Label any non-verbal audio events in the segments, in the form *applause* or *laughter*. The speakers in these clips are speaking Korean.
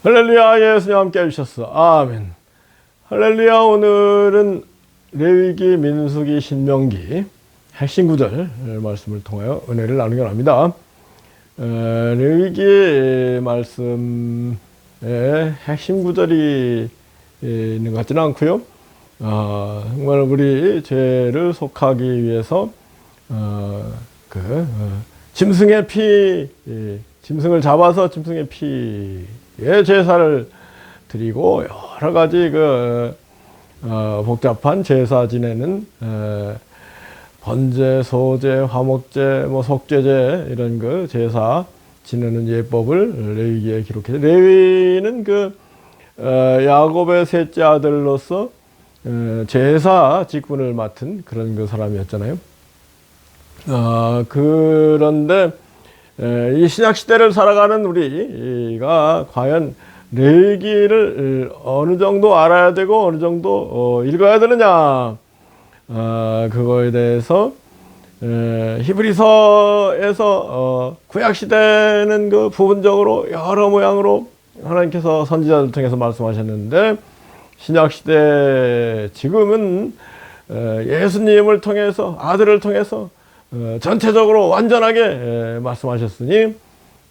할렐루야 예수님 함께 해주셨어. 아멘. 할렐루야 오늘은 레위기, 민수기, 신명기 핵심 구절 말씀을 통하여 은혜를 나누게 합니다. 어, 레위기 말씀에 핵심 구절이 있는 것 같지는 않고요. 아, 정말 우리 죄를 속하기 위해서 어, 그 어, 짐승의 피, 예, 짐승을 잡아서 짐승의 피 에 제사를 드리고 여러 가지 그 어, 복잡한 제사 지내는 에, 번제, 소제, 화목제, 뭐 속죄제 이런 그 제사 지내는 예법을 레위기에 기록해. 레위는 그 어, 야곱의 셋째 아들로서 어, 제사 직분을 맡은 그런 그 사람이었잖아요. 아, 그런데 에, 이 신약 시대를 살아가는 우리가 과연 레위기를 어느 정도 알아야 되고 어느 정도 어, 읽어야 되느냐. 아, 그거에 대해서 에, 히브리서에서 어, 구약 시대는 그 부분적으로 여러 모양으로 하나님께서 선지자들 통해서 말씀하셨는데 신약 시대 지금은 에, 예수님을 통해서 아들을 통해서 어, 전체적으로 완전하게 에, 말씀하셨으니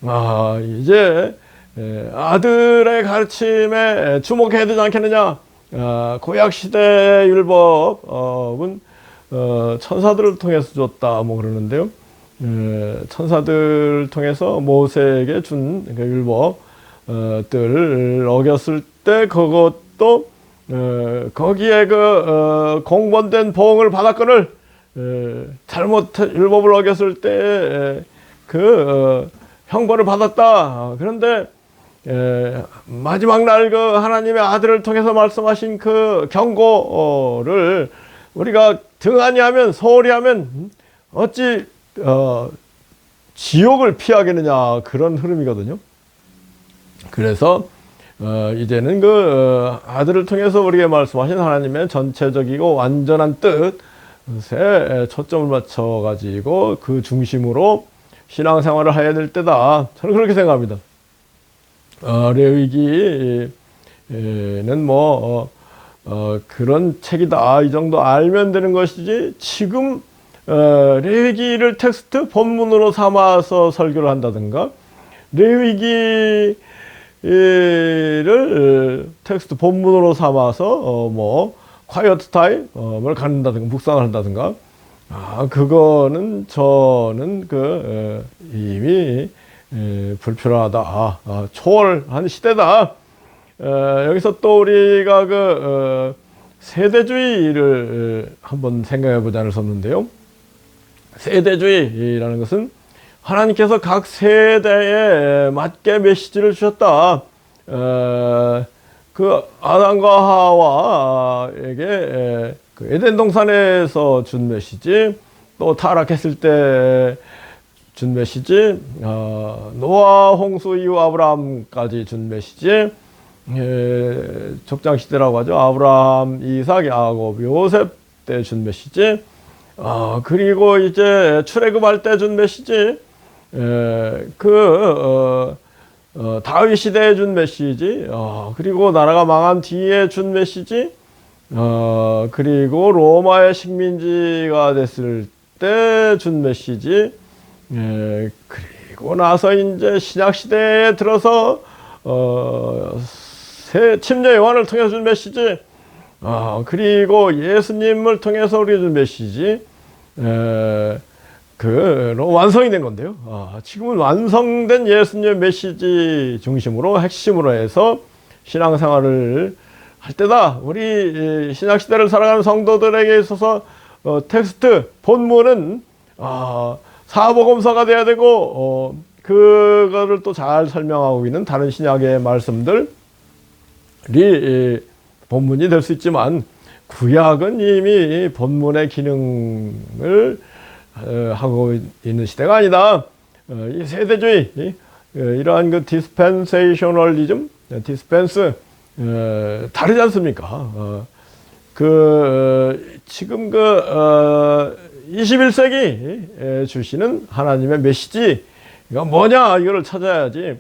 아, 이제 에, 아들의 가르침에 주목해야 되지 않겠느냐? 아, 고약 시대 율법은 어, 천사들을 통해서 줬다 뭐 그러는데요. 에, 천사들 통해서 모세에게 준그 율법들을 어겼을 때 그것도 어, 거기에 그 어, 공본된 보응을 받았거늘 에, 잘못 율법을 어겼을 때그 어, 형벌을 받았다. 아, 그런데 에, 마지막 날 그 하나님의 아들을 통해서 말씀하신 그 경고를 우리가 등한히 하면 소홀히 하면 어찌 어, 지옥을 피하겠느냐 그런 흐름이거든요. 그래서 어, 이제는 그 어, 아들을 통해서 우리에게 말씀하신 하나님의 전체적이고 완전한 뜻 에 초점을 맞춰 가지고 그 중심으로 신앙생활을 해야 될 때다. 저는 그렇게 생각합니다. 어, 레위기는 뭐 어, 어, 그런 책이다 이 정도 알면 되는 것이지 지금 어, 레위기를 텍스트 본문으로 삼아서 설교를 한다든가 레위기를 텍스트 본문으로 삼아서 어, 뭐 콰이어트 타임을 갖는다든가 묵상을 한다든가 아 그거는 저는 그 어, 이미 에, 불필요하다. 아, 아, 초월한 시대다. 어, 여기서 또 우리가 그 어, 세대주의를 한번 생각해 보자를 썼는데요. 세대주의라는 것은 하나님께서 각 세대에 맞게 메시지를 주셨다. 어, 그 아담과 하와에게 그 에덴 동산에서 준 메시지, 또 타락했을 때 준 메시지, 어, 노아 홍수 이후 아브라함까지 준 메시지, 예, 적장 시대라고 하죠. 아브라함, 이삭, 야곱, 요셉 때 준 메시지, 어, 그리고 이제 출애굽할 때 준 메시지, 예, 그 어, 어, 다윗 시대에 준 메시지, 어, 그리고 나라가 망한 뒤에 준 메시지, 어, 그리고 로마의 식민지가 됐을 때 준 메시지, 예, 그리고 나서 이제 신약 시대에 들어서 어, 새 침례 요한을 통해서 준 메시지, 어, 그리고 예수님을 통해서 우리가 준 메시지, 에, 그 완성이 된 건데요. 아, 지금은 완성된 예수님의 메시지 중심으로 핵심으로 해서 신앙생활을 할 때다. 우리 신약 시대를 살아가는 성도들에게 있어서 어, 텍스트 본문은 아, 사복음서가 돼야 되고 어, 그거를 또 잘 설명하고 있는 다른 신약의 말씀들이 본문이 될 수 있지만 구약은 이미 본문의 기능을 어, 하고 있는 시대가 아니다. 어, 이 세대주의, 이, 어, 이러한 그 디스펜세이셔널리즘, 디스펜스 어, 다르지 않습니까? 어, 그 어, 지금 그 어, 21세기 주시는 하나님의 메시지가 뭐냐 이거를 찾아야지.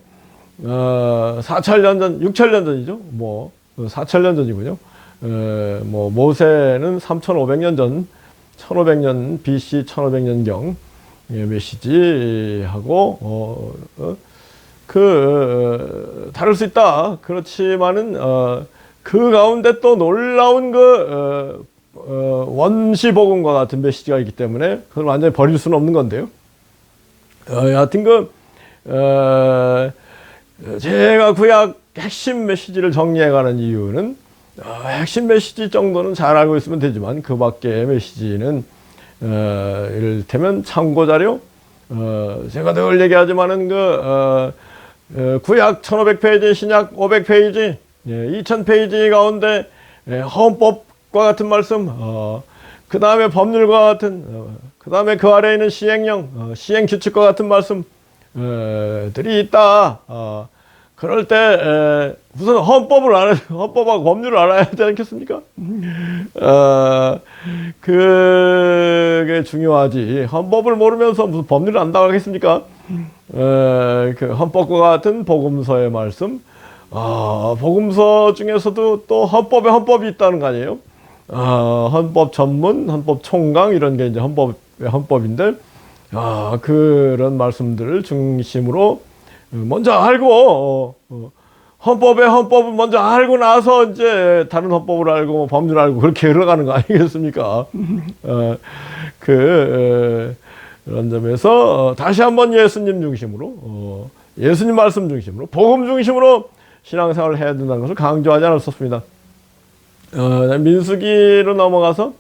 어, 4천년 전, 6천년 전이죠. 뭐 4천년 전이군요. 에, 뭐 모세는 3,500년 전, 1,500년 BC 1,500년경 예, 메시지하고 어, 어, 그 어, 다를 수 있다. 그렇지만은 어, 그 가운데 또 놀라운 그 어, 어, 원시 복음과 같은 메시지가 있기 때문에 그걸 완전히 버릴 수는 없는 건데요. 어, 여하튼 그 어, 제가 구약 핵심 메시지를 정리해가는 이유는 어, 핵심 메시지 정도는 잘 알고 있으면 되지만 그 밖의 메시지는 어, 이를테면 참고 자료 어, 제가 늘 얘기하지만은 그 어, 어, 구약 1500페이지 신약 500페이지 예, 2000페이지 가운데 예, 헌법과 같은 말씀 어, 그 다음에 법률과 같은 어, 그 다음에 그 아래에 있는 시행령 어, 시행 규칙과 같은 말씀 어, 들이 있다. 어, 그럴 때 에, 우선 헌법을 알아 헌법하고 법률을 알아야 되지 않겠습니까? 어, 그게 중요하지. 헌법을 모르면서 무슨 법률을 안다고 하겠습니까? 에, 그 헌법과 같은 복음서의 말씀. 아, 복음서 중에서도 또 헌법에 헌법이 있다는 거 아니에요? 아, 헌법 전문, 헌법 총강 이런 게 이제 헌법 헌법인데 아, 그런 말씀들을 중심으로 먼저 알고 어, 어, 헌법의 헌법을 먼저 알고 나서 이제 다른 헌법을 알고 뭐 법률을 알고 그렇게 흘러가는 거 아니겠습니까? *laughs* 어, 그 어, 그런 점에서 어, 다시 한번 예수님 중심으로 어, 예수님 말씀 중심으로 복음 중심으로 신앙생활을 해야 된다는 것을 강조하지 않았었습니다. 어, 민수기로 넘어가서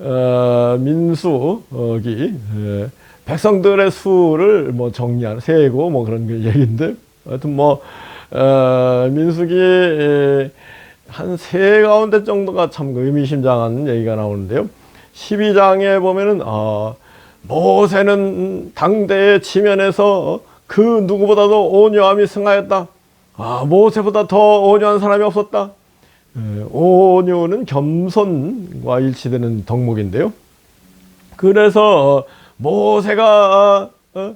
어, 민수기 예, 백성들의 수를 뭐 정리하는 세고 뭐 그런 그 얘기인데 하여튼 뭐 어, 민수기 한세 가운데 정도가 참 의미심장한 얘기가 나오는데요. 12장에 보면은 어, 모세는 당대의 지면에서 그 누구보다도 온유함이 승하였다. 아, 모세보다 더 온유한 사람이 없었다. 에, 온유는 겸손과 일치되는 덕목인데요. 그래서 어, 모세가 어,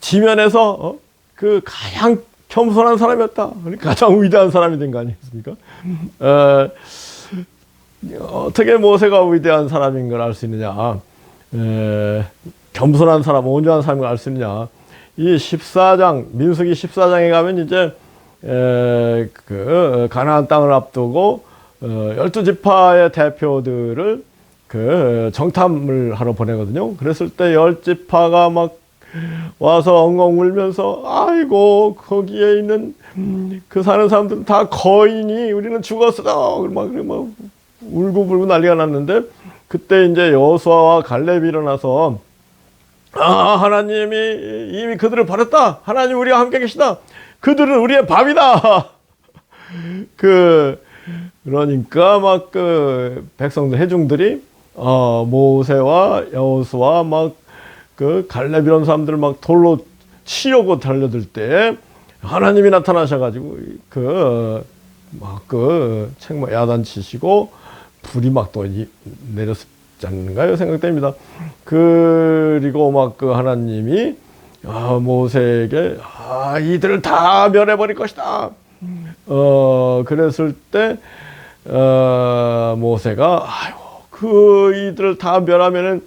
지면에서 어, 그 가장 겸손한 사람이었다. 그러니까 가장 위대한 사람이 된 거 아니겠습니까? 어, 어떻게 모세가 위대한 사람인 걸 알 수 있느냐? 에, 겸손한 사람, 온유한 사람을 알 수 있느냐? 이 14장 민수기 14장에 가면 이제 에, 그 가나안 땅을 앞두고 어, 열두 지파의 대표들을 그 정탐을 하러 보내거든요. 그랬을 때 열 지파가 막 와서 엉엉 울면서 아이고 거기에 있는 그 사는 사람들은 다 거인이 우리는 죽었어. 막, 막 울고 불고 난리가 났는데 그때 이제 여수아와 갈렙이 일어나서 아 하나님이 이미 그들을 버렸다. 하나님 우리와 함께 계시다. 그들은 우리의 밥이다. *laughs* 그 그러니까 막 그 백성들 회중들이 어 모세와 여호수아 막 그 갈렙 이런 사람들 막 돌로 치려고 달려들 때 하나님이 나타나셔가지고 그 막그 책마 야단 치시고 불이 막 또 내렸지 않는가요 생각됩니다. 그리고 막 그 하나님이 아, 모세에게 아, 이들을 다 멸해버릴 것이다. 어 그랬을 때 어, 모세가 아이고 그 이들을 다 멸하면은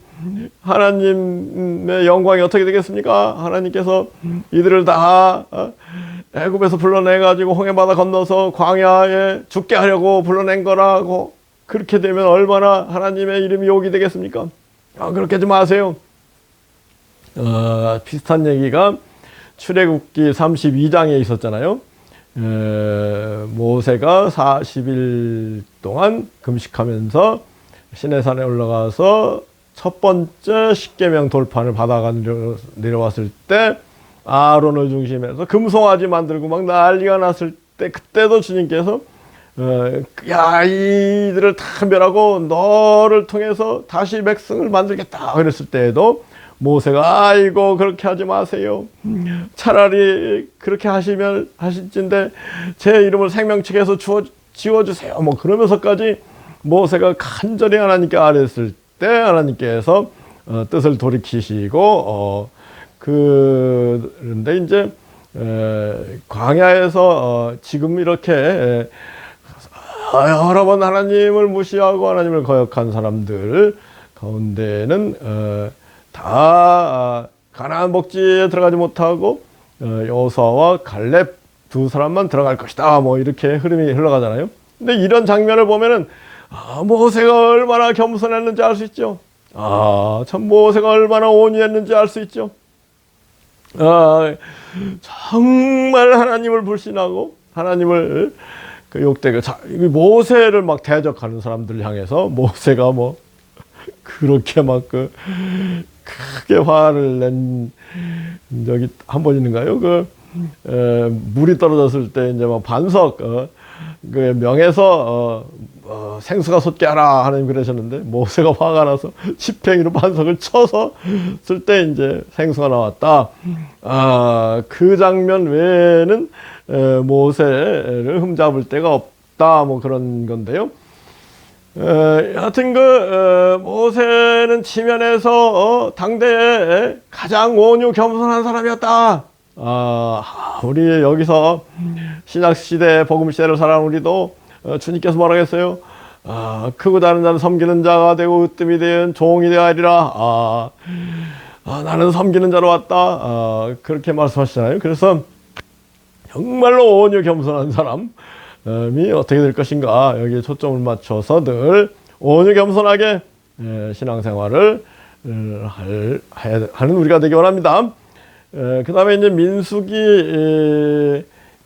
하나님의 영광이 어떻게 되겠습니까? 하나님께서 이들을 다 어, 애굽에서 불러내 가지고 홍해 바다 건너서 광야에 죽게 하려고 불러낸 거라고 그렇게 되면 얼마나 하나님의 이름이 욕이 되겠습니까? 아, 그렇게 하지 마세요. 어, 비슷한 얘기가 출애굽기 32장에 있었잖아요. 에, 모세가 40일 동안 금식하면서 시내산에 올라가서 첫 번째 십계명 돌판을 받아가 내려, 왔을 때 아론을 중심해서 금송아지 만들고 막 난리가 났을 때 그때도 주님께서 어, 야 이들을 다 멸하고 너를 통해서 다시 백성을 만들겠다 그랬을 때에도 모세가 아이고 그렇게 하지 마세요. 차라리 그렇게 하시면 하실진데 제 이름을 생명책에서 지워주세요. 뭐 그러면서까지 모세가 간절히 하나님께 아뢰었을 때 하나님께서 어, 뜻을 돌이키시고 어, 그런데 이제 에, 광야에서 어, 지금 이렇게 에, 아, 여러 번 하나님을 무시하고 하나님을 거역한 사람들 가운데는 어, 다 아, 가나안 복지에 들어가지 못하고 어, 여호수아와 갈렙 두 사람만 들어갈 것이다. 뭐 이렇게 흐름이 흘러가잖아요. 근데 이런 장면을 보면은 아, 모세가 얼마나 겸손했는지 알 수 있죠. 아, 참 모세가 얼마나 온유했는지 알 수 있죠. 아, 정말 하나님을 불신하고 하나님을 그 욕되게 모세를 막 대적하는 사람들 향해서 모세가 뭐 그렇게 막 그 크게 화를 낸 적이 한 번 있는가요? 그 에, 물이 떨어졌을 때 이제 막 반석 어, 그 명에서 어, 어, 생수가 솟게 하라 하나님 그러셨는데 모세가 화가 나서 *laughs* 지팽이로 반석을 쳐서 쓸 때 이제 생수가 나왔다. 아 그 장면 외에는 에, 모세를 흠잡을 데가 없다. 뭐 그런 건데요. 에, 하여튼 그 에, 모세는 치면에서 어, 당대에 가장 온유 겸손한 사람이었다. 아, 우리 여기서 신약 시대 복음 시대를 살아온 우리도 어, 주님께서 뭐라고 했어요? 아, 크고 다른 자는 섬기는 자가 되고 으뜸이 된 종이 되어야리라. 아, 아, 나는 섬기는 자로 왔다. 아, 그렇게 말씀하시잖아요. 그래서 정말로 온유 겸손한 사람이 어떻게 될 것인가 여기에 초점을 맞춰서 늘 온유 겸손하게 에, 신앙생활을 어, 하는 우리가 되기 원합니다. 그 다음에 이제 민수기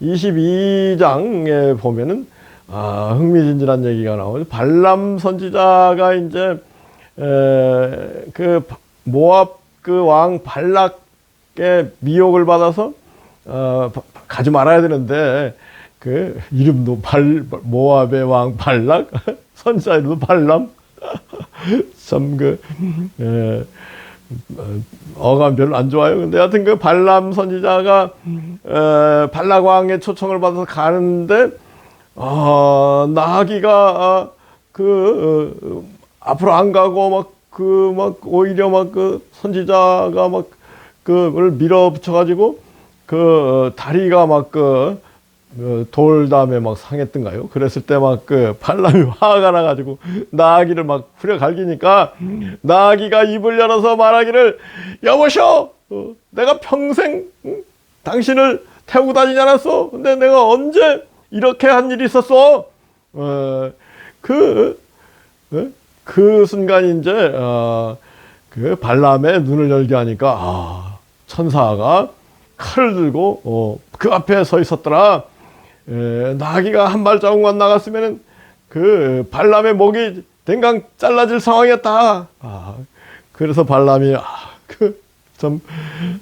22장에 보면은 아, 흥미진진한 얘기가 나오죠. 발람 선지자가 이제 에, 그 모압 그 왕 발락의 미혹을 받아서 어, 바- 가지 말아야 되는데 그 이름도 발 모압의 왕 발락 *laughs* 선지자 이름도 발람 참그 어감 별로 안 좋아요. 근데 하여튼 그 발람 선지자가 에, 발락 왕의 초청을 받아서 가는데 어, 나기가 그 어, 앞으로 안 가고 막 그 막 오히려 막 그 선지자가 막 그를 밀어붙여 가지고 그 다리가 막 그 돌담에 막 상했던가요? 그랬을 때 막 그 발람이 *laughs* 화가 나가지고 나귀를 막 후려 갈기니까 나귀가 입을 열어서 말하기를 여보쇼 어, 내가 평생 응? 당신을 태우고 다니지 않았어? 근데 내가 언제 이렇게 한 일이 있었어? 어, 그, 어? 그 순간 이제 어, 그 발람의 눈을 열게 하니까 아, 천사가 칼을 들고 어, 그 앞에 서 있었더라. 에, 나귀가 한 발자국만 나갔으면은 그 발람의 목이 댕강 잘라질 상황이었다. 아, 그래서 발람이 아, 그 참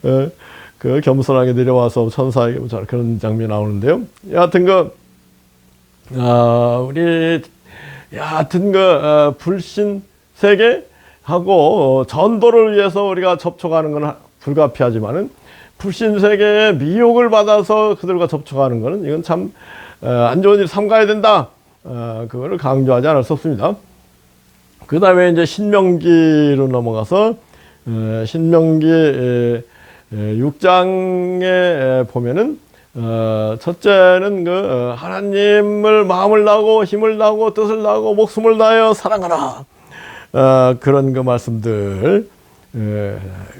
에, 그 겸손하게 내려와서 천사에게 뭐 그런 장면이 나오는데요. 여하튼 그 아, 우리 여하튼 그 어, 불신 세계 하고 어, 전도를 위해서 우리가 접촉하는 건 불가피하지만은 불신 세계의 미혹을 받아서 그들과 접촉하는 것은 이건 참 안 좋은 일 삼가야 된다. 어, 그거를 강조하지 않을 수 없습니다. 그 다음에 이제 신명기로 넘어가서 에, 신명기 에, 에, 6장에 보면은 어, 첫째는 그 어, 하나님을 마음을 다하고 힘을 다하고 뜻을 다하고 목숨을 다하여 사랑하라. 어, 그런 그 말씀들. 에,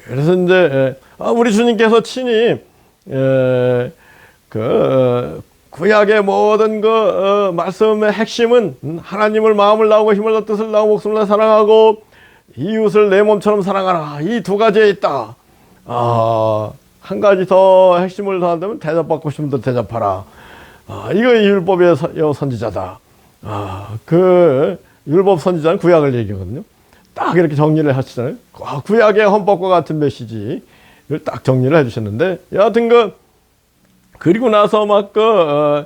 그래서 이제 에, 아, 우리 주님께서 친히 에, 그 어, 구약의 모든 그 어, 말씀의 핵심은 음, 하나님을 마음을 다하고 힘을 다하고 뜻을 다하고 목숨을 다하고 사랑하고 이웃을 내 몸처럼 사랑하라. 이 두 가지에 있다. 아, 한 가지 더 핵심을 더한다면 대접받고 싶은 분 대접하라. 아, 이거 율법의 선지자다. 아, 그 율법 선지자는 구약을 얘기하거든요. 딱 이렇게 정리를 하시잖아요. 아, 구약의 헌법과 같은 메시지를 딱 정리를 해주셨는데 여하튼 그 그리고 나서 막그 어,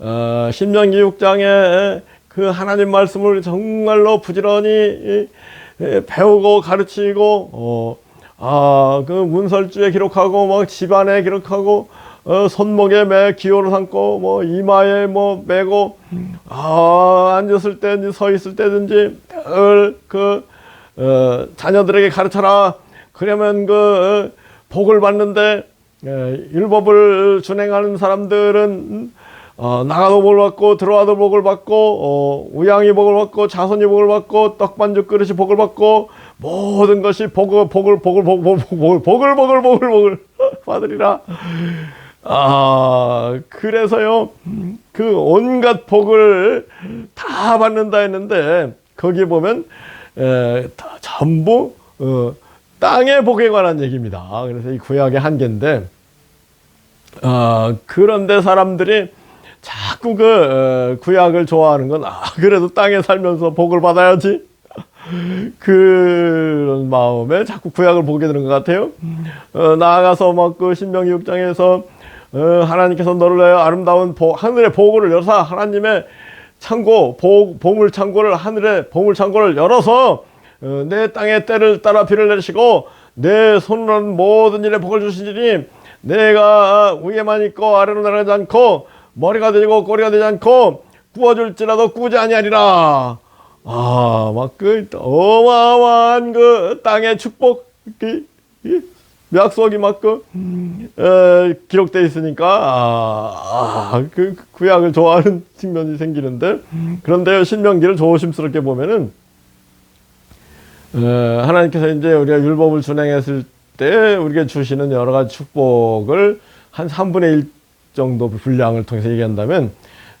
어, 신명기 6장에 그 하나님 말씀을 정말로 부지런히 배우고 가르치고 어, 아, 그 문설주에 기록하고 막 집안에 기록하고 어, 손목에 매 기호를 삼고 뭐 이마에 뭐 매고 아, 앉았을 때든지 서 있을 때든지 늘그 어, 자녀들에게 가르쳐라. 그러면 그 어, 복을 받는데 에, 율법을 준행하는 사람들은 어, 나가도 복을 받고 들어와도 복을 받고 어, 우양이 복을 받고 자손이 복을 받고 떡반죽 그릇이 복을 받고 모든 것이 복을 복을 복을 복을 복을 복을 복을 복을 복을 *laughs* 받으리라. 아 그래서요 그 온갖 복을 다 받는다 했는데 거기 보면 에, 다 전부 어, 땅의 복에 관한 얘기입니다. 그래서 이 구약의 한계인데 어, 그런데 사람들이 자꾸 그 어, 구약을 좋아하는 건 아, 그래도 땅에 살면서 복을 받아야지 그런 마음에 자꾸 구약을 보게 되는 것 같아요. 어, 나아가서 막 그 신명기 6장에서 어, 하나님께서 너를 위하여 아름다운 보, 하늘의 보고를 열사 하나님의 창고 보, 보물 창고를 하늘의 보물 창고를 열어서 어, 내 땅의 때를 따라 비를 내리시고 내 손으로 하는 모든 일에 복을 주시니 내가 위에만 있고 아래로 내려가지 않고 머리가 되고 꼬리가 되지 않고 구워줄지라도 구지 아니하리라. 아, 막 그 어마어마한 그 땅의 축복 그 이, 약속이 막그 기록돼 있으니까 아, 아, 그 구약을 좋아하는 측면이 생기는데 그런데 신명기를 조심스럽게 보면은 어, 하나님께서 이제 우리가 율법을 준행했을 때 우리에게 주시는 여러 가지 축복을 한 3분의 1 정도 분량을 통해서 얘기한다면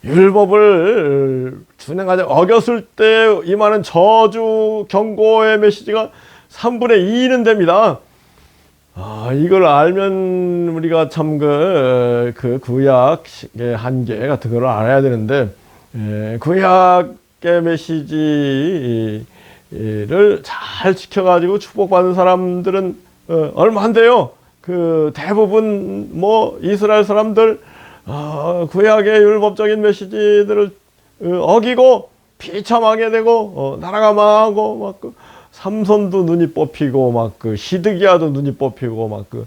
율법을 준행하지 어겼을 때 임하는 저주 경고의 메시지가 3분의 2는 됩니다. 아, 이걸 알면 우리가 참 그, 그 구약의 한계 같은 걸 알아야 되는데, 에, 구약의 메시지를 잘 지켜가지고 축복받은 사람들은 어, 얼마 안 돼요. 그 대부분 뭐 이스라엘 사람들 어, 구약의 율법적인 메시지들을 어, 어기고 비참하게 되고 어, 나라가 망하고 막 그 삼손도 눈이 뽑히고 막 그 시드기야도 눈이 뽑히고 막 그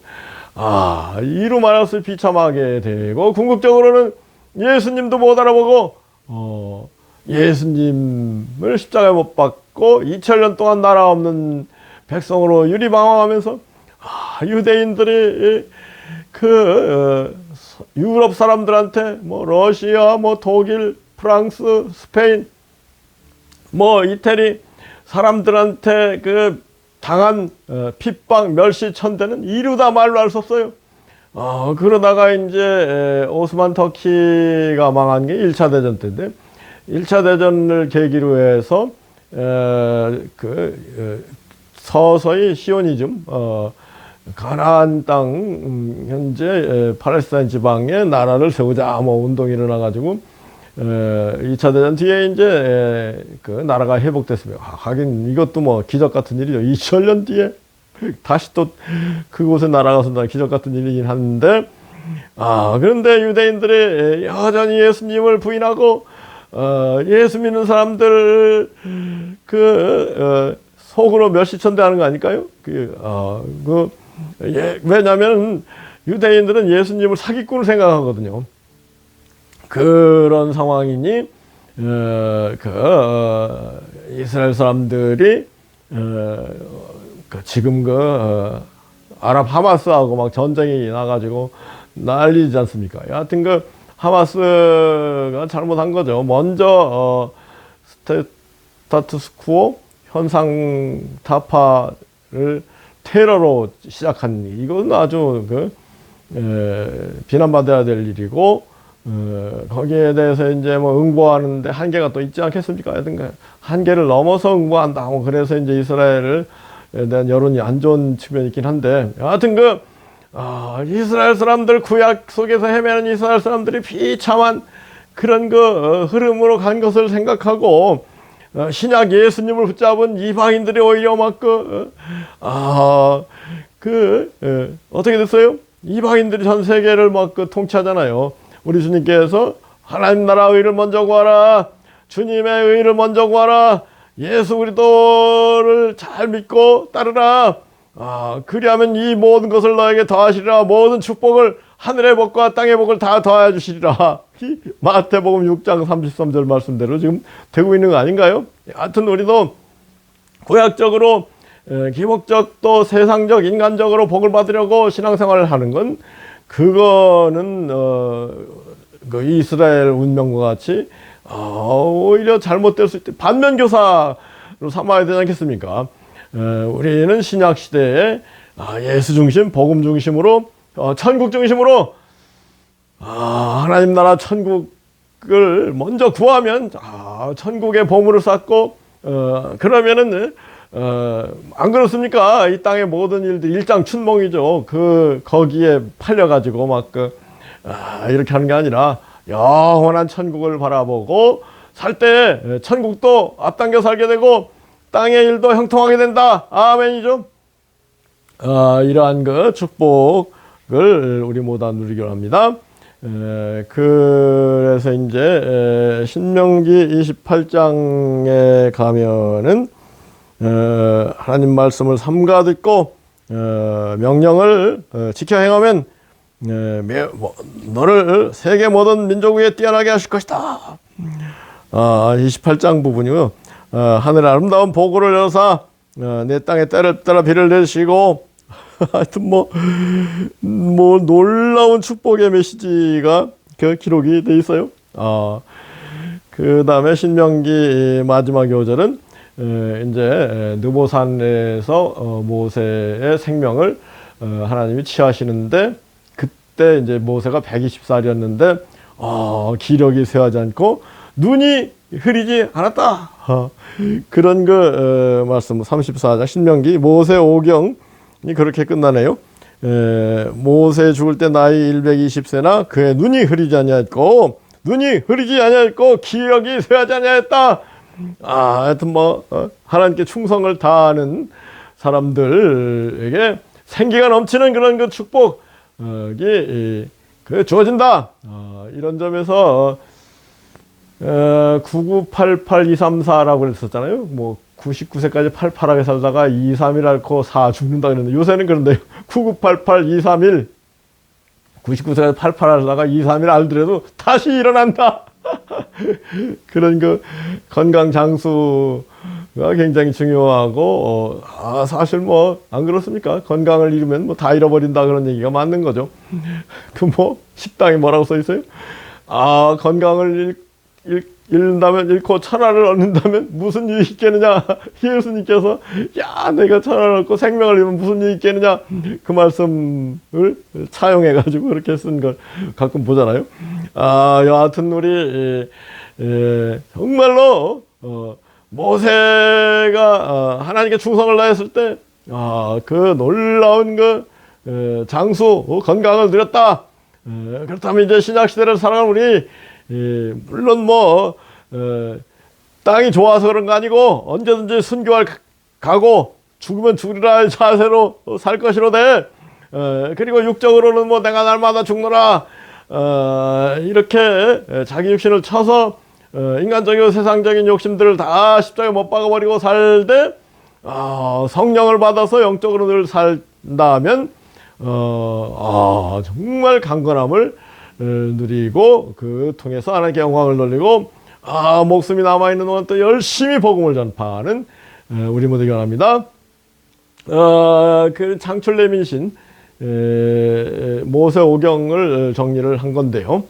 아 이루 말할수 비참하게 되고 궁극적으로는 예수님도 못 알아보고 어 예수님을 십자가에 못 박고 2000년 동안 나라 없는 백성으로 유리방황하면서 아, 유대인들이 그 어, 유럽 사람들한테 뭐 러시아 뭐 독일 프랑스 스페인 뭐 이태리 사람들한테 그 당한 어, 핍박 멸시 천대는 이루다 말로 할수 없어요. 어, 그러다가 이제 에, 오스만 터키가 망한 게 1차 대전 때인데 1차 대전을 계기로 해서 에, 그 에, 서서히 시오니즘 어, 가나안 땅 음, 현재 에, 팔레스타인 지방에 나라를 세우자 뭐 운동이 일어나 가지고 에, 2차 대전 뒤에 이제 에, 그 나라가 회복됐습니다. 아, 하긴 이것도 뭐 기적 같은 일이죠. 2000년 뒤에 *laughs* 다시 또 그곳에 나라가 선다 기적 같은 일이긴 한데 아 그런데 유대인들이 여전히 예수님을 부인하고 어, 예수 믿는 사람들 그 어, 속으로 멸시천대 하는 거 아닐까요? 그, 어, 그 예, 왜냐하면 유대인들은 예수님을 사기꾼을 생각하거든요. 그런 상황이니 어, 그 어, 이스라엘 사람들이 어, 그 지금 그 어, 아랍 하마스하고 막 전쟁이 나가지고 난리지 않습니까? 여하튼 그 하마스가 잘못한 거죠. 먼저 어, 스타투스쿠어 현상 타파를 테러로 시작한 일. 이건 아주 그 에, 비난받아야 될 일이고 어, 거기에 대해서 이제 뭐 응보하는데 한계가 또 있지 않겠습니까? 하여튼 한계를 넘어서 응보한다. 뭐 그래서 이제 이스라엘에 대한 여론이 안 좋은 측면이 있긴 한데 하여튼 그 아, 이스라엘 사람들 구약 속에서 헤매는 이스라엘 사람들이 비참한 그런 그 어, 흐름으로 간 것을 생각하고 어, 신약 예수님을 붙잡은 이방인들이 오히려 막그 어, 아그 어떻게 됐어요? 이방인들이 전 세계를 막 그 통치하잖아요. 우리 주님께서 하나님 나라 의를 먼저 구하라. 주님의 의를 먼저 구하라. 예수 그리스도를 잘 믿고 따르라. 아, 그리하면 이 모든 것을 너에게 더하시리라. 모든 축복을 하늘의 복과 땅의 복을 다 더하여 주시리라. 마태복음 6장 33절 말씀대로 지금 되고 있는 거 아닌가요? 하여튼 우리도 구약적으로 기복적 또 세상적 인간적으로 복을 받으려고 신앙생활을 하는 건 그거는 어, 그 이스라엘 운명과 같이 어, 오히려 잘못될 수 있다. 반면 교사로 삼아야 되지 않겠습니까? 어, 우리는 신약 시대에 아, 예수 중심, 복음 중심으로 어, 천국 중심으로 아, 하나님 나라 천국을 먼저 구하면 아, 천국의 보물을 쌓고 어, 그러면은 어, 안 그렇습니까? 이 땅의 모든 일들 일장춘몽이죠. 그 거기에 팔려 가지고 막그 아, 이렇게 하는 게 아니라 영원한 천국을 바라보고 살 때 천국도 앞당겨 살게 되고 땅의 일도 형통하게 된다. 아멘이죠. 아, 이러한 그 축복을 우리 모두 누리기로 합니다. 에, 그래서 이제 에, 신명기 28장에 가면은 어, 하나님 말씀을 삼가 듣고 어, 명령을 어, 지켜 행하면 에, 매, 뭐, 너를 세계 모든 민족 위에 뛰어나게 하실 것이다. 아, 28장 부분이요. 어, 하늘 아름다운 보고를 여사 어, 내 땅에 때를 따라 비를 내시고 *laughs* 하여튼 뭐, 뭐 놀라운 축복의 메시지가 그 기록이 돼 있어요. 아, 그 다음에 신명기 마지막 요절은 에, 이제 느보산에서 어, 모세의 생명을 어, 하나님이 취하시는데 그때 이제 모세가 120살이었는데 어, 기력이 쇠하지 않고 눈이 흐리지 않았다. 어, 그런 그 어, 말씀 34장 신명기 모세 오경이 그렇게 끝나네요. 에, 모세 죽을 때 나이 120세나 그의 눈이 흐리지 아니하였고 눈이 흐리지 아니하였고 기억이 쇠하지 아니하였다. 아, 하여튼 뭐 어, 하나님께 충성을 다하는 사람들에게 생기가 넘치는 그런 그 축복이 이, 그 주어진다. 어, 이런 점에서 어, 9988-234라고 했었잖아요. 뭐 99세까지 팔팔하게 살다가 2, 3일 앓고 4 죽는다 그랬는데 요새는 그런데요. 9988-231 99세까지 팔팔하게 살다가 2, 3일 알더라도 다시 일어난다. *laughs* 그런 그 건강 장수가 굉장히 중요하고 어, 아, 사실 뭐 안 그렇습니까? 건강을 잃으면 뭐 다 잃어버린다 그런 얘기가 맞는 거죠. *laughs* 그 뭐 식당에 뭐라고 써 있어요? 아 건강을 잃, 잃, 잃는다면 잃고 천하를 얻는다면 무슨 유익이 있겠느냐? *laughs* 예수님께서 야 내가 천하를 얻고 생명을 잃으면 무슨 유익이 있겠느냐? 그 말씀을 차용해 가지고 그렇게 쓴 걸 가끔 보잖아요. 아 여하튼 우리 에, 에, 정말로 어, 모세가 어, 하나님께 충성을 다했을 때 아, 그 놀라운 그 에, 장수 어, 건강을 누렸다. 에, 그렇다면 이제 신약 시대를 살아가는 우리 예, 물론 뭐 어, 땅이 좋아서 그런 거 아니고 언제든지 순교할 가- 가고 죽으면 죽으리라 할 자세로 살 것이로되 어, 그리고 육적으로는 뭐 내가 날마다 죽노라 어, 이렇게 자기 육신을 쳐서 어, 인간적이고 세상적인 욕심들을 다 십자가에 못 박아버리고 살되 아, 성령을 받아서 영적으로 늘 산다면 어, 아, 정말 강건함을 어, 누리고 그 통해서 하나님께 영광을 돌리고 아, 목숨이 남아 있는 동안 또 열심히 복음을 전파하는 어, 우리 모두가 합니다. 어, 그 장철래 민신 에, 모세 오경을 정리를 한 건데요.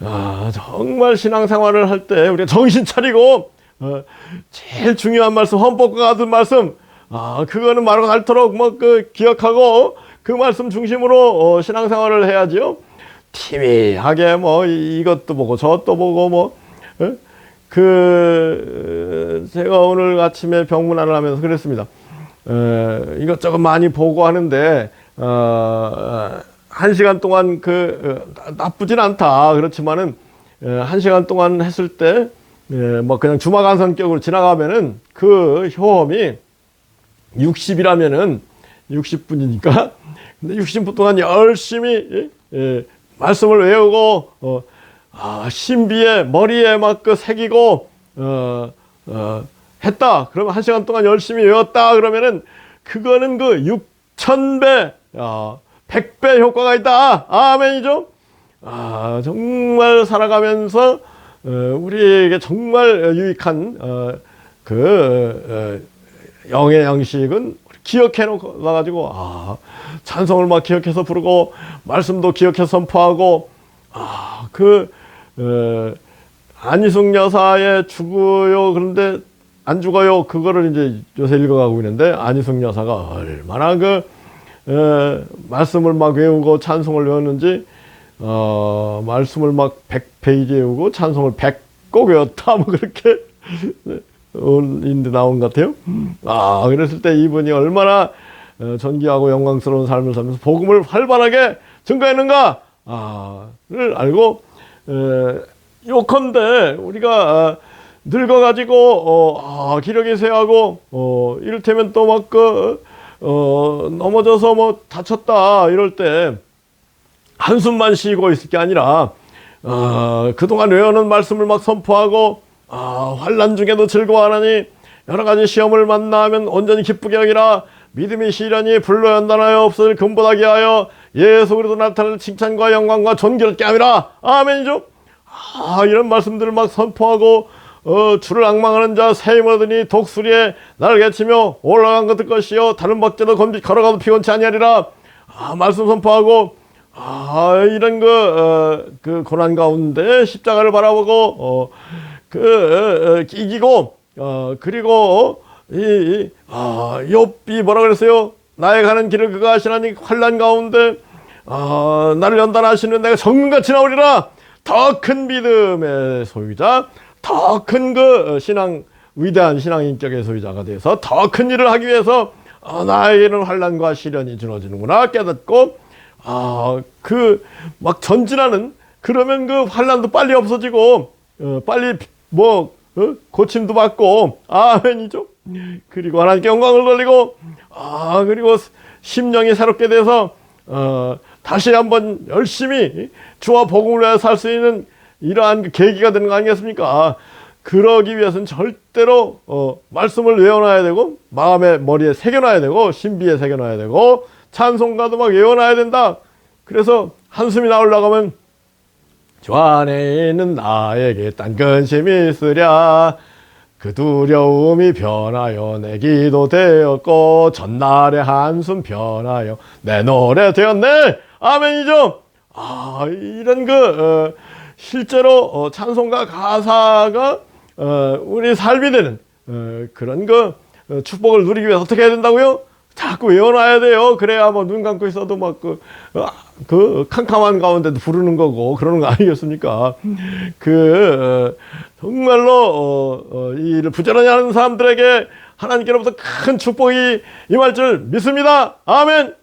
아, 정말 신앙생활을 할 때 우리가 정신 차리고 어, 제일 중요한 말씀 헌법과 같은 말씀 아 그거는 말고 닳도록 뭐그 기억하고 그 말씀 중심으로 어, 신앙생활을 해야지요. 티미하게 뭐 이- 이것도 보고 저것도 보고 뭐 어? 그 제가 오늘 아침에 병문안을 하면서 그랬습니다. 에, 이것저것 많이 보고 하는데 어, 한 시간 동안 그 어, 나쁘진 않다. 그렇지만은 에, 한 시간 동안 했을 때뭐 그냥 주마간 성격으로 지나가면은 그 효험이 60이라면은 60분이니까 근데 60분 동안 열심히 예, 예, 말씀을 외우고 어, 아, 신비에 머리에 막 그 새기고 어, 어, 했다. 그러면 한 시간 동안 열심히 외웠다. 그러면은 그거는 그 6천배, 아, 100배 효과가 있다. 아멘이죠. 아, 정말 살아가면서 어, 우리에게 정말 유익한 어, 그 어, 영의 양식은 기억해 놓고 가지고 아 찬송을 막 기억해서 부르고 말씀도 기억해서 선포하고 아그 어, 안희숙 여사의 죽어요 그런데 안 죽어요 그거를 이제 요새 읽어가고 있는데 안희숙 여사가 얼마나 그 에, 말씀을 막 외우고 찬송을 외웠는지 어, 말씀을 막 100페이지 외우고 찬송을 100곡 외웠다 뭐 그렇게 *laughs* 인데 나온 것 같아요. 아 그랬을 때 이분이 얼마나 어, 존귀하고 영광스러운 삶을 살면서 복음을 활발하게 증거했는가? 아를 알고 에, 요컨대 우리가 아, 늙어가지고 어, 아, 기력이 쇠하고 어, 이를테면 또 막그 어, 넘어져서 뭐 다쳤다 이럴 때 한숨만 쉬고 있을 게 아니라 어, 그동안 외우는 말씀을 막 선포하고 아, 환란 중에도 즐거워하나니 여러 가지 시험을 만나면 온전히 기쁘게 여기라 믿음이 시련이 불로 연단하여 없을 금보다게 하여 예수 그리스도 나타나는 칭찬과 영광과 존귀를 깨함이라. 아멘이죠 아 이런 말씀들을 막 선포하고 어, 주를 악망하는 자 새힘을 얻으니 독수리에 날개 치며 올라간 것들 것이요. 다른 박자도 건비 걸어가도 피곤치 아니하리라. 아 말씀 선포하고 아 이런 그, 어, 그 고난 가운데 십자가를 바라보고 어, 그 어, 이기고 어, 그리고 이, 이 아, 욥이 뭐라 그랬어요? 나의 가는 길을 그가 하시나니 환란 가운데 아, 나를 연단하시는 내가 정금같이 나오리라 더 큰 믿음의 소유자 더 큰 그 신앙 위대한 신앙 인격의 소유자가 돼서 더 큰 일을 하기 위해서 아, 나에게는 환란과 시련이 주어지는구나 깨닫고 아 그 막 전진하는 그러면 그 환란도 빨리 없어지고 어, 빨리 뭐 어? 고침도 받고 아멘이죠. 그리고 하나님께 영광을 돌리고 아 그리고 심령이 새롭게 돼서 어, 다시 한번 열심히 주와 복음을 위해 살수 있는 이러한 그 계기가 되는 거 아니겠습니까? 그러기 위해서는 절대로 어, 말씀을 외워놔야 되고 마음에 머리에 새겨놔야 되고 신비에 새겨놔야 되고 찬송가도 막 외워놔야 된다. 그래서 한숨이 나오려고 하면 주 안에 있는 나에게 딴 근심이 있으랴 그 두려움이 변하여 내 기도 되었고 전날의 한숨 변하여 내 노래 되었네 아멘이죠 아 이런 그 어, 실제로 어, 찬송가 가사가 어, 우리 삶이 되는 어, 그런 그 어, 축복을 누리기 위해서 어떻게 해야 된다고요? 자꾸 외워놔야 돼요. 그래야 뭐 눈 감고 있어도 막 그, 어, 그 캄캄한 가운데도 부르는 거고 그러는 거 아니겠습니까? 그, 어, 정말로, 어, 어, 이 일을 부지런히 하는 사람들에게 하나님께로부터 큰 축복이 임할 줄 믿습니다. 아멘!